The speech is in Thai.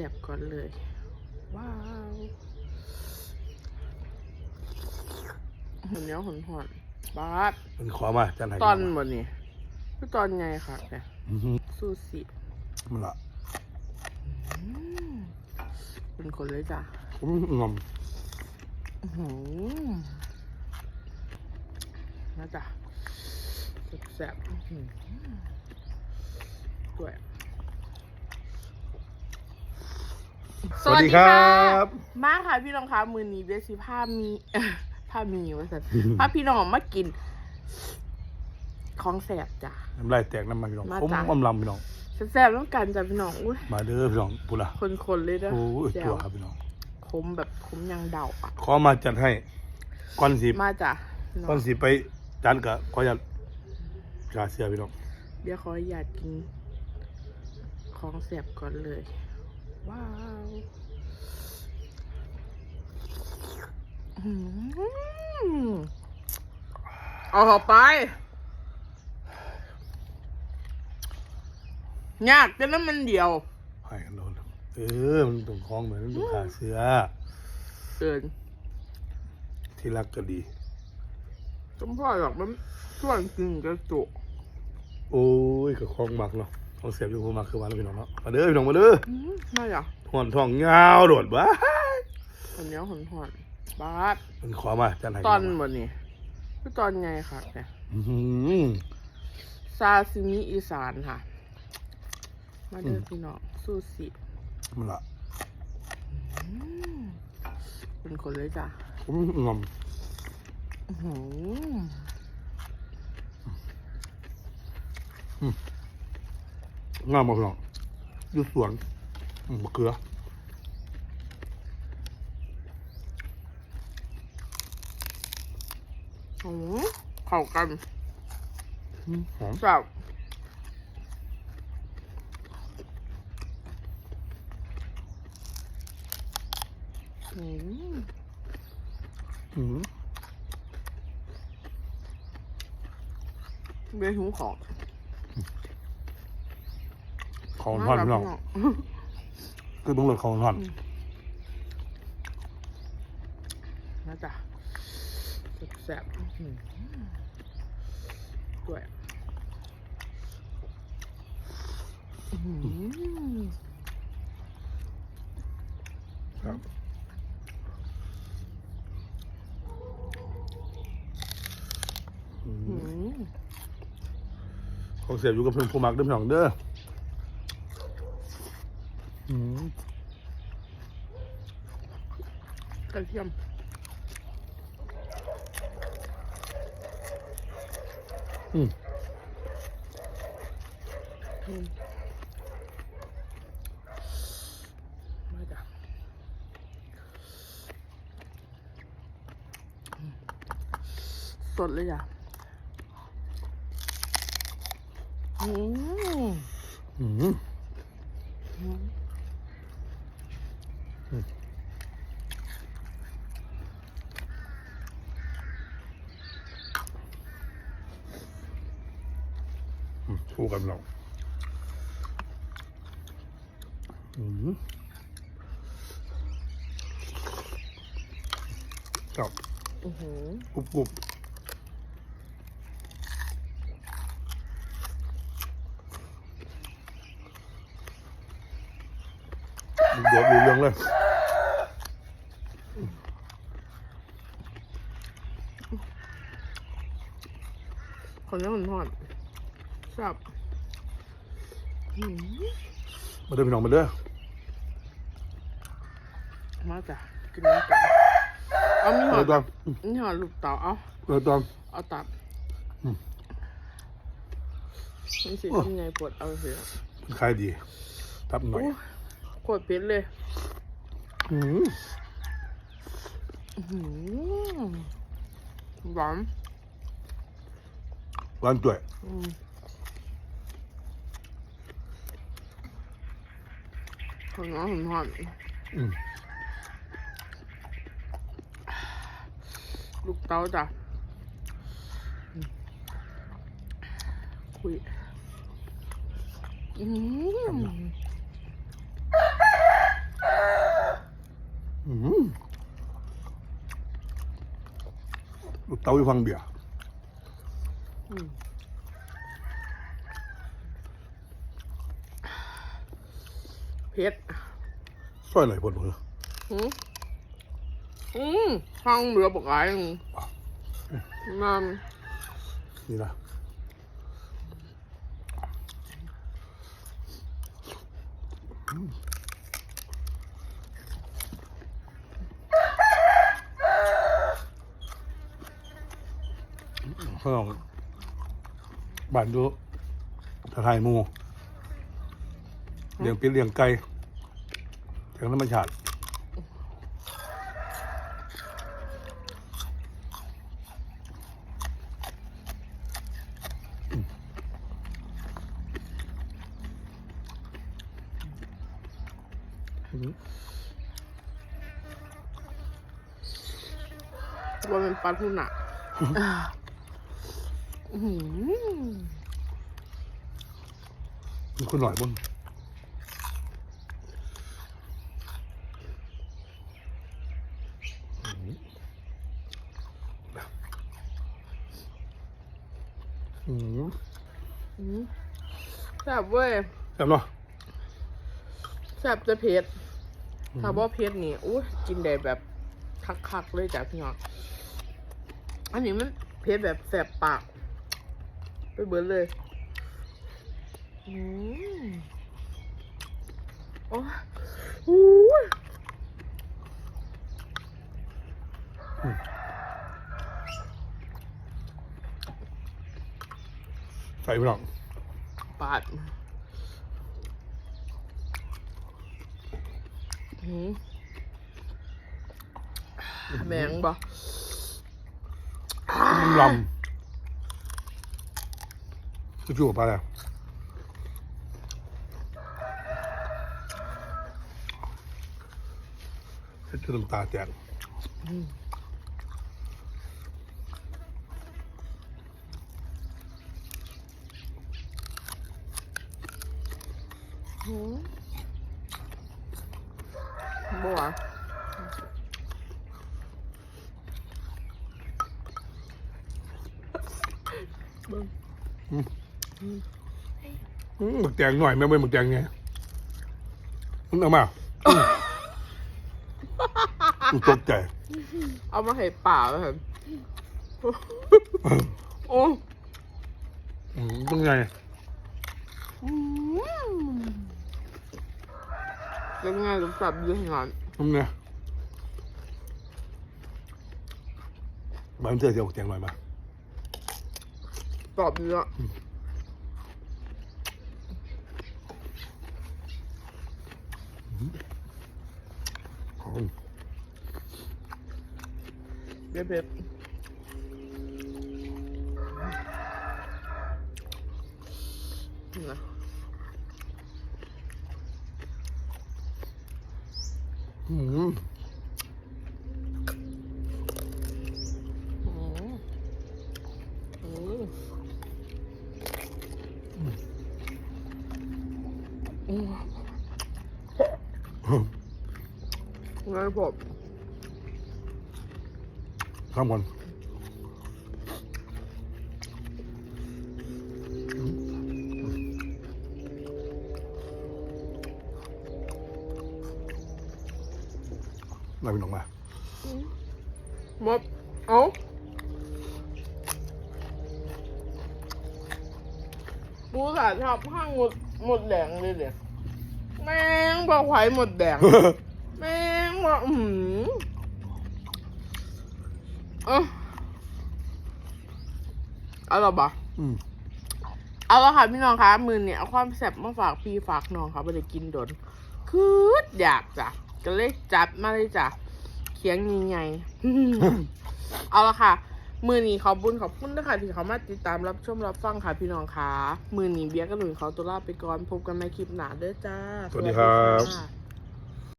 สบก่อนเลย ว้าวเหนียวหอนหอนๆบาดมันขอมาจันให้ตอนบนนี่คือตอนไงค่ะเนี่ยอื้อหือซูชิมันละเป็นคนเลยจ้ะผมงอมอื้อหือนะจ๊ะแสบๆอื้อหือด้วย สวัสดีครับ มาค่ะพี่น้องคะมือนี้เดซิผ้ามีผ้ามีว่าสันผ้าพี่น้องมากิน ของแสบจ้ะน้ำลายแตกน้ำมันพี่น้องมาผมจ้ะอำลำพี่น้อง แสบๆต้องกันจ้ะพี่น้องอุ้ยมาเด้อพี่น้องปุระคนๆเลยเด้อโอ้ยแจ๋ตัววครับพี่น้องคมแบบคมยังเดาอะ ขอมาจัดให้ก่อนสิมาจ้ะพี่น้องก่อนสิไปจัดกะขออยากกาเสียพี่น้องเดี๋ยวขออยากกิน ของแสบก่อนเลย ว้าวอื้อหือเอาเข้าไป ยากแต่นั้นมันเดียวให้กันโดนเออ มันตรงคล้องเหมือนมันตรงขาเสือเกินที่รักก็ดีสมพ่อหรอกมันส่วนกินกระจุกโอ้ยกับคล้องมักเนาะ ของเสียบอยู่ผมมักคือวันแล้วพี่น้องเนาะมาเด้อพี่น้องมาเด้ออื้อไม่หรอห่อนท้องยาวโดดบ้าคนเหนี้ยวหอนหอนๆบาดมันขอมาจัดให้ตอนบนนี่คือตอนไงค่ะเนี่ยอื้อหือซาซิมิอีสานค่ะ มาเด้อพี่น้องซูชิมันละเป็นคนเลยจ้ะผมงอมอื้อหือ งามมากพี่น้องอยู่สวนอืมมะเขือหือเข้ากันอืมหอมจับอืมอืมเบี้ยหูของ ของทอดพี่น้องคือต้องเลือกของทอดนะจ๊ะแซ่บๆอื้วยครับอืมอื้อหือของเสียบอยู่กับเพื่อนผู้มักเด้อพี่น้องเด้อม กระเทียมอืมอืมมาจ้ะอืมสดเลยจ้ะอืมอืมอืม คู่กันพี่น้องอืมครับอื้อหือกรุบกรุบเดี๋ยวดูเรื่องเลยคนนี้มันทอด แซ่บอืมมาเด้อพี่น้องมาเด้อมาจ้ะกินน้ำกันเอามีหอเดี๋ยดวตอนมีหอดลูกเต๋าเอาเดี๋ยวตอนเอาตับอืมมันสิโอ้ทำไงปวดเอาเสียมันขายดีทับหน่อยโอ้ขวดเพชรเลยอืมอื้อหือหวานร้านจ่วยอืม 很软很滑的，嗯。卤豆子，嗯，会，嗯，嗯，卤一方便。 เผ็ดซอยไหลพนมืออืมอืมฟังเหลือบอกไอ้มันนี่นะข้างนอกบ้านดูทาไทยหมู เลี้ยงเป็ดเลี้ยงไก่แข่งธรรมชาติว่าเป็นปลาทูน่ะอืมมีคนหน่อยบน อืมอืมแซ่บเว้ยแซ่บเนาะแซ่บจะเผ็ดถ้าว่าเผ็ดนี่อู้กินได้แบบคักๆเลยจ้ะพี่น้องอันนี้มันเผ็ดแบบแสบปาก ไปเบิดเลย อืมโอ้ยอู้ย ใส่ไปหน่อยปาดหืมแมงบ่ลำจะจู่ไปแล้วเฮ็ดจนน้ำตาแตก หืมบ่วะ เบิ่งอืมหมึกแดงหน่อยแม่ไม่หมึกแดงไงมึงเอามามึงตกใจเอามาให้ป่าแล้วครับโอ้อืมต้องไงอืมยังไงต้องสับเยอะงานมึงเนี่ยบ้านเธอจะหมึกแดงหน่อยมา ตอบเยอะของเผ็ดเผ็ดนะ อืม อืมอืม อืมไงผมข้ามก่อนมาเป็นออกมาหมดเอ้า ปูสาชอบห้างหมดหมดแดงเลยเดี๋ยวแม่งบอกไข่หมดแดง แม่งบอกอืมเออเอาละบ่อืมเอาละค่ะพี่น้องคะมือเนี่ยเอาความแซ่บมาฝากพี่ฝากน้องค่ะไปเลยกินโดนคืออยากจ้ะก็เลยจัดมาเลยจ้ะเคียงใหญ่ๆเอาละค่ะ มือนี้ขอบคุญขอบคุณนะคะที่เขามาติดตามรับชมรับฟังค่ะพี่น้องคะมือนี้เบียร์กับหนุ่ยเขาตัวลาไปก่อนพบกันในคลิปหน้าเด้อจ้า สวัสดีครับค่ะ